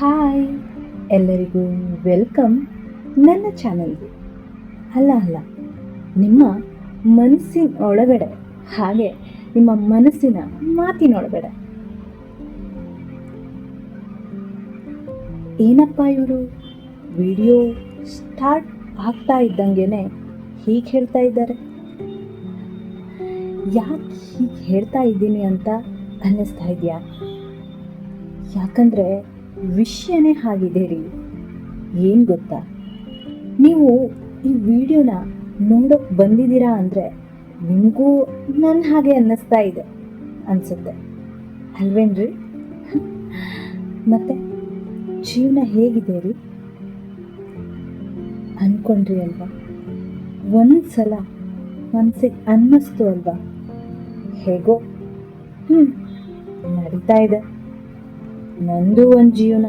Hi ಎಲ್ಲರಿಗೂ welcome ನನ್ನ ಚಾನಲ್ಗೆ ಅಲ್ಲ ಅಲ್ಲ. ನಿಮ್ಮ ಮನಸ್ಸಿನ ಒಳಗಡೆ ಹಾಗೆ ನಿಮ್ಮ ಮನಸ್ಸಿನ ಮಾತಿನೊಳಗಡೆ. ಏನಪ್ಪ ಇವರು? ವಿಡಿಯೋ ಸ್ಟಾರ್ಟ್ ಆಗ್ತಾ ಇದ್ದಂಗೆನೆ ಹೀಗೆ ಹೇಳ್ತಾ ಇದ್ದಾರೆ. ಯಾಕೆ ಹೀಗೆ ಹೇಳ್ತಾ ಇದ್ದೀನಿ ಅಂತ ಅನ್ನಿಸ್ತಾ ಇದೆಯಾ? ಯಾಕಂದರೆ ವಿಷಯನೇ ಆಗಿದೆ ರೀ. ಏನು ಗೊತ್ತಾ? ನೀವು ಈ ವಿಡಿಯೋನ ನೋಡೋಕೆ ಬಂದಿದ್ದೀರಾ ಅಂದರೆ ನಿಮಗೂ ನನ್ನ ಹಾಗೆ ಅನ್ನಿಸ್ತಾ ಇದೆ ಅನಿಸುತ್ತೆ. ಅಲ್ವೇನ್ರಿ? ಮತ್ತೆ ಜೀವನ ಹೇಗಿದೆ ರೀ? ಅನ್ಕೊಂಡ್ರಿ ಅಲ್ವಾ? ಒಂದು ಸಲ ಮನಸ್ಸಿಗೆ ಅನ್ನಿಸ್ತು ಅಲ್ವಾ? ಹೇಗೋ? ಹ್ಞೂ ನಡೀತಾ ಇದೆ. ನಂದು ಒಂದು ಜೀವನ.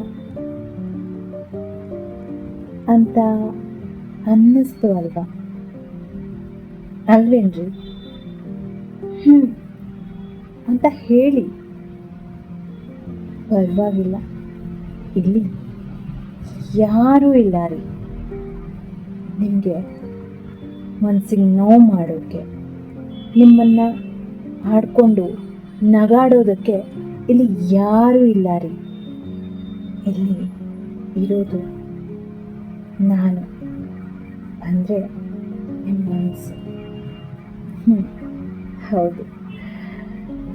ಅಂತ ಅನ್ನಿಸ್ತು ಅಲ್ವಾ? ಅಲ್ವೇನ್ರಿ? ಹ್ಞೂ ಅಂತ ಹೇಳಿ. ಪರವಾಗಿಲ್ಲ. ಇಲ್ಲಿ ಯಾರೂ ಇಲ್ಲ ರೀ. ನಿಮಗೆ ಮನಸ್ಸಿಗೆ ನೋವು ಮಾಡೋಕ್ಕೆ ನಿಮ್ಮನ್ನು ಆಡಿಕೊಂಡು ನಗಾಡೋದಕ್ಕೆ ಇಲ್ಲಿ ಯಾರೂ ಇಲ್ಲ ರೀ. ಇಲ್ಲಿ ಇರೋದು ನಾನು. ಅಂದರೆ ನಿಮ್ಮ ಮನಸ್ಸು. ಹೌದು.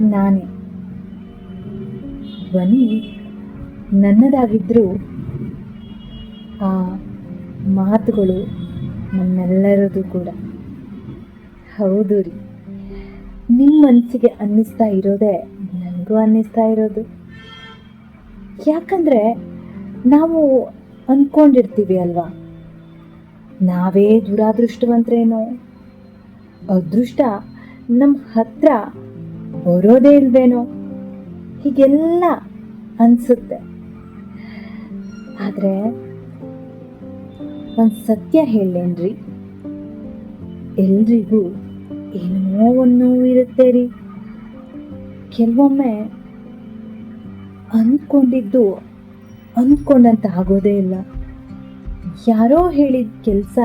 ನಾನೇ. ಧ್ವನಿ ನನ್ನದಾಗಿದ್ದರೂ ಆ ಮಾತುಗಳು ನಮ್ಮೆಲ್ಲರದು ಕೂಡ. ಹೌದು ರೀ. ನಿಮ್ಮ ಮನಸ್ಸಿಗೆ ಅನ್ನಿಸ್ತಾ ಇರೋದೇ ನನಗೂ ಅನ್ನಿಸ್ತಾ ಇರೋದು. ಯಾಕಂದರೆ ನಾವು ಅಂದ್ಕೊಂಡಿರ್ತೀವಿ ಅಲ್ವಾ? ನಾವೇ ದುರಾದೃಷ್ಟವಂತರೇನೋ? ಅದೃಷ್ಟ ನಮ್ಮ ಹತ್ರ ಬರೋದೇ ಇಲ್ವೇನೋ? ಹೀಗೆಲ್ಲ ಅನಿಸುತ್ತೆ. ಆದರೆ ಒಂದು ಸತ್ಯ ಹೇಳೇನ್ರಿ ಎಲ್ರಿಗೂ ಏನೋ ಒಂದು ಇರುತ್ತೆ ರೀ ಕೆಲವೊಮ್ಮೆ ಅಂದ್ಕೊಂಡಿದ್ದು ಅಂದ್ಕೊಂಡಂತ ಆಗೋದೇ ಇಲ್ಲ. ಯಾರೋ ಹೇಳಿದ ಕೆಲಸ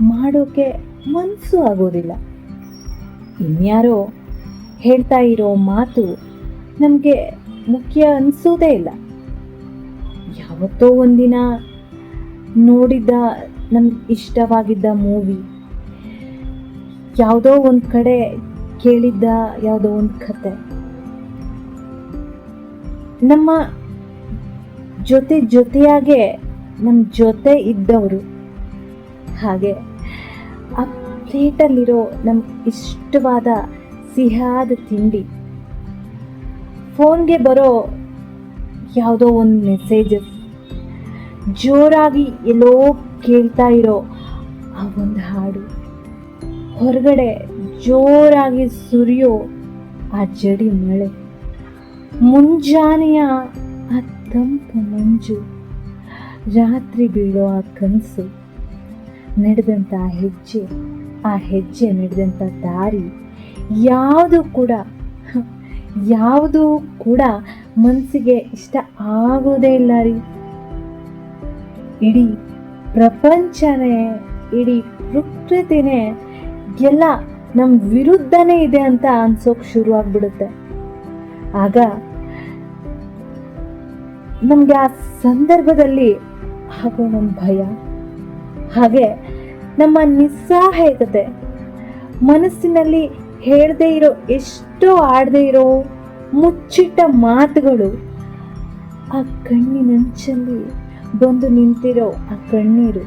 ಮಾಡೋಕೆ ಮನಸ್ಸು ಆಗೋದಿಲ್ಲ. ಇನ್ಯಾರೋ ಹೇಳ್ತಾ ಇರೋ ಮಾತು ನಮಗೆ ಮುಖ್ಯ ಅನಿಸೋದೇ ಇಲ್ಲ. ಯಾವತ್ತೋ ಒಂದಿನ ನೋಡಿದ್ದ ನಮ್ಗೆ ಇಷ್ಟವಾಗಿದ್ದ ಮೂವಿ ಯಾವುದೋ ಒಂದು ಕಡೆ ಕೇಳಿದ್ದ ಯಾವುದೋ ಒಂದು ಕತೆ. ನಮ್ಮ ಜೊತೆ ಜೊತೆಯಾಗೆ ನಮ್ಮ ಜೊತೆ ಇದ್ದವರು. ಹಾಗೆ ಆ ಪ್ಲೇಟಲ್ಲಿರೋ ನಮ್ಮ ಇಷ್ಟವಾದ ಸಿಹಿಯಾದ ತಿಂಡಿ. ಫೋನ್ಗೆ ಬರೋ ಯಾವುದೋ ಒಂದು ಮೆಸೇಜಸ್ ಜೋರಾಗಿ ಎಲ್ಲೋ ಕೇಳ್ತಾ ಇರೋ ಆ ಒಂದು ಹಾಡು. ಹೊರಗಡೆ ಜೋರಾಗಿ ಸುರಿಯೋ ಆ ಜಡಿ ಮಳೆ. ಮುಂಜಾನೆಯ ಆ ತಂಪು ಮಂಜು. ರಾತ್ರಿ ಬೀಳೋ ಆ ಕನಸು. ನಡೆದಂಥ ಹೆಜ್ಜೆ, ಆ ಹೆಜ್ಜೆ ನಡೆದಂಥ ದಾರಿ ಯಾವುದು ಕೂಡ ಯಾವುದು ಕೂಡ ಮನಸ್ಸಿಗೆ ಇಷ್ಟ ಆಗೋದೇ ಇಲ್ಲ ರೀ. ಇಡೀ ಪ್ರಪಂಚನೇ, ಇಡೀ ಪ್ರಕೃತಿನೇ ಎಲ್ಲ ನಮ್ಮ ವಿರುದ್ಧನೇ ಇದೆ ಅಂತ ಅನ್ಸೋಕ್ ಶುರು ಆಗ್ಬಿಡುತ್ತೆ ಆಗ ನಮ್ಗೆ ಆ ಸಂದರ್ಭದಲ್ಲಿ ಆಗೋ ನಮ್ಮ ಭಯ, ಹಾಗೆ ನಮ್ಮ ನಿಸ್ಸಹಾಯಕತೆ ಮನಸ್ಸಿನಲ್ಲಿ ಹೇಳದೇ ಇರೋ ಎಷ್ಟೋ ಆಡದೇ ಇರೋ ಮುಚ್ಚಿಟ್ಟ ಮಾತುಗಳು, ಆ ಕಣ್ಣಿನಂಚಲ್ಲಿ ಬಂದು ನಿಂತಿರೋ ಆ ಕಣ್ಣೀರು,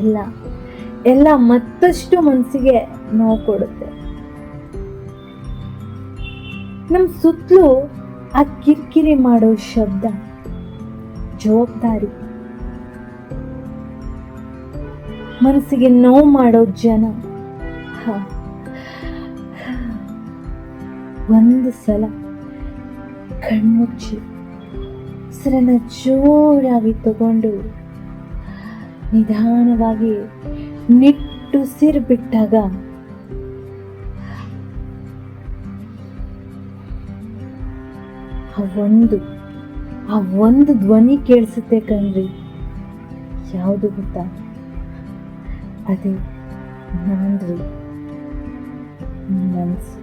ಎಲ್ಲ ಎಲ್ಲ ಮತ್ತಷ್ಟು ಮನಸ್ಸಿಗೆ ನೋವು ಕೊಡುತ್ತೆ. ನಮ್ಮ ಸುತ್ತಲೂ ಆ ಕಿರಿಕಿರಿ ಮಾಡೋ ಶಬ್ದ, ಜವಾಬ್ದಾರಿ. ಮನಸ್ಸಿಗೆ ನೋವು ಮಾಡೋ ಜನ. ಒಂದು ಸಲ ಕಣ್ಮುಚ್ಚಿ ಉಸಿರನ್ನ ಜೋರಾಗಿ ತಗೊಂಡು ನಿಧಾನವಾಗಿ ನಿಟ್ಟುಸಿರು ಬಿಟ್ಟಾಗ ಆ ಒಂದು ಆ ಒಂದು ಧ್ವನಿ ಕೇಳಿಸುತ್ತೆ ಕಣ್ರಿ. ಯಾವುದು ಗೊತ್ತಾ? ಅದೇ ನಾನ್ರಿ ಮನಸ್ಸು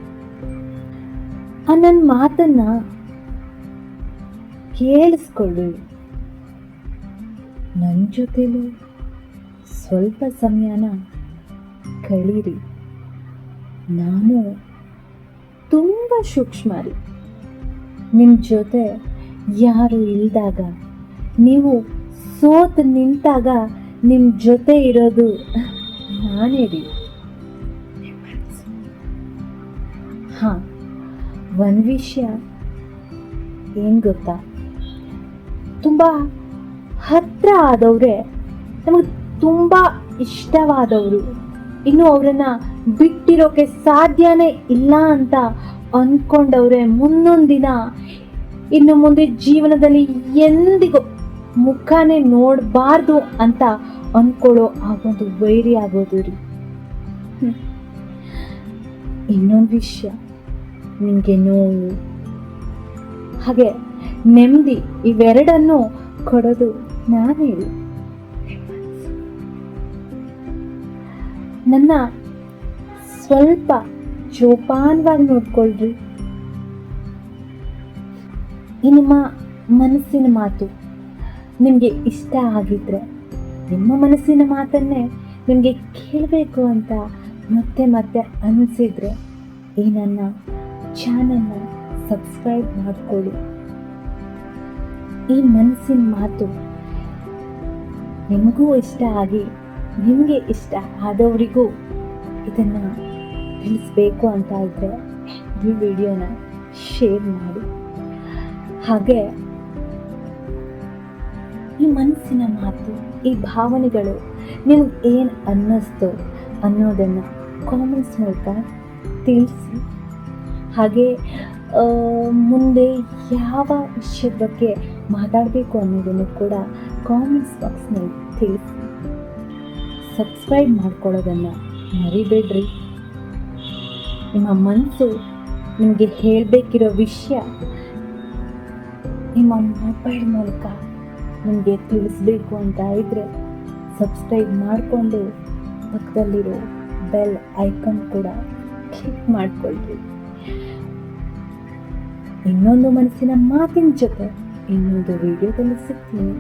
ಆ ನನ್ನ ಮಾತನ್ನ ಕೇಳಿಸ್ಕೊಳ್ಳಿ. ನನ್ನ ಜೊತೆಲೂ ಸ್ವಲ್ಪ ಸಮಯನ ಕಳೀರಿ. ನಾನು ತುಂಬ ಸೂಕ್ಷ್ಮ ರೀ ನಿಮ್ಮ ಜೊತೆ ಯಾರು ಇಲ್ದಾಗ, ನೀವು ಸೋತು ನಿಂತಾಗ ನಿಮ್ಮ ಜೊತೆ ಇರೋದು ನಾನೇ ರೀ ಹಾಂ, ಒಂದು ವಿಷಯ ಏನು ಗೊತ್ತಾ? ತುಂಬ ಹತ್ರ ಆದವ್ರೆ ನಮಗೆ ತುಂಬ ಇಷ್ಟವಾದವರು. ಇನ್ನು ಅವರನ್ನ ಬಿಟ್ಟಿರೋಕೆ ಸಾಧ್ಯನೇ ಇಲ್ಲ ಅಂತ ಅಂದ್ಕೊಂಡವ್ರೆ ಮುಂದೊಂದಿನ ದಿನ. ಇನ್ನು ಮುಂದೆ ಜೀವನದಲ್ಲಿ ಎಂದಿಗೂ ಮುಖನೇ ನೋಡಬಾರ್ದು ಅಂತ ಅಂದ್ಕೊಳ್ಳೋ ಆ ಒಂದು ವೈರಿ ಆಗೋದು ರೀ. ಇನ್ನೊಂದು ವಿಷಯ, ನಿಮಗೆ ನೋವು. ಹಾಗೆ ನೆಮ್ಮದಿ ಇವೆರಡನ್ನು ಕೊಡೋದು ನಾನೇ ನನ್ನ ಸ್ವಲ್ಪ ಜೋಪಾನವಾಗಿ ನೋಡ್ಕೊಳ್ರಿ. ಈ ನಿಮ್ಮ ಮನಸ್ಸಿನ ಮಾತು ನಿಮಗೆ ಇಷ್ಟ ಆಗಿದ್ರೆ ನಿಮ್ಮ ಮನಸ್ಸಿನ ಮಾತನ್ನೇ ನಿಮಗೆ ಕೇಳಬೇಕು ಅಂತ ಮತ್ತೆ ಮತ್ತೆ ಅನಿಸಿದ್ರೆ ಈ ನನ್ನ ಚಾನಲ್ನ ಸಬ್ಸ್ಕ್ರೈಬ್ ಮಾಡಿಕೊಳ್ಳಿ. ಈ ಮನಸ್ಸಿನ ಮಾತು ನಿಮಗೂ ಇಷ್ಟ ಆಗಿ ನಿಮಗೆ ಇಷ್ಟ ಆದವರಿಗೂ ಇದನ್ನು ತಿಳಿಸ್ಬೇಕು ಅಂತ ಇದ್ದರೆ ಈ ವಿಡಿಯೋನ ಶೇರ್ ಮಾಡಿ. ಹಾಗೆ ಈ ಮನಸ್ಸಿನ ಮಾತು, ಈ ಭಾವನೆಗಳು ನಿಮ್ಗೆ ಏನು ಅನ್ನಿಸ್ತು ಅನ್ನೋದನ್ನು ಕಾಮೆಂಟ್ಸ್ ಮೂಲಕ ತಿಳಿಸಿ. ಹಾಗೆ ಮುಂದೆ ಯಾವ ವಿಷಯದ ಬಗ್ಗೆ ಮಾತಾಡಬೇಕು ಅನ್ನೋದನ್ನು ಕೂಡ ಕಾಮೆಂಟ್ಸ್ ಬಾಕ್ಸ್ನಲ್ಲಿ ತಿಳಿಸಿ. ಸಬ್ಸ್ಕ್ರೈಬ್ ಮಾಡ್ಕೊಳ್ಳೋದನ್ನು ಮರಿಬೇಡ್ರಿ. ನಿಮ್ಮ ಮನಸ್ಸು ನಿಮಗೆ ಹೇಳಬೇಕಿರೋ ವಿಷಯ ನಿಮ್ಮ ಮೊಬೈಲ್ ಮೂಲಕ ನಿಮಗೆ ತಿಳಿಸ್ಬೇಕು ಅಂತ ಇದ್ದರೆ ಸಬ್ಸ್ಕ್ರೈಬ್ ಮಾಡಿಕೊಂಡು ಪಕ್ಕದಲ್ಲಿರೋ ಬೆಲ್ ಐಕನ್ ಕೂಡ ಕ್ಲಿಕ್ ಮಾಡಿಕೊಳ್ಳ್ರಿ ಇನ್ನೊಂದು ಮನಸ್ಸಿನ ಮಾತಿನ ಜೊತೆ ಇನ್ನೊಂದು ವಿಡಿಯೋದಲ್ಲಿ ಸಿಗ್ತೀನಿ.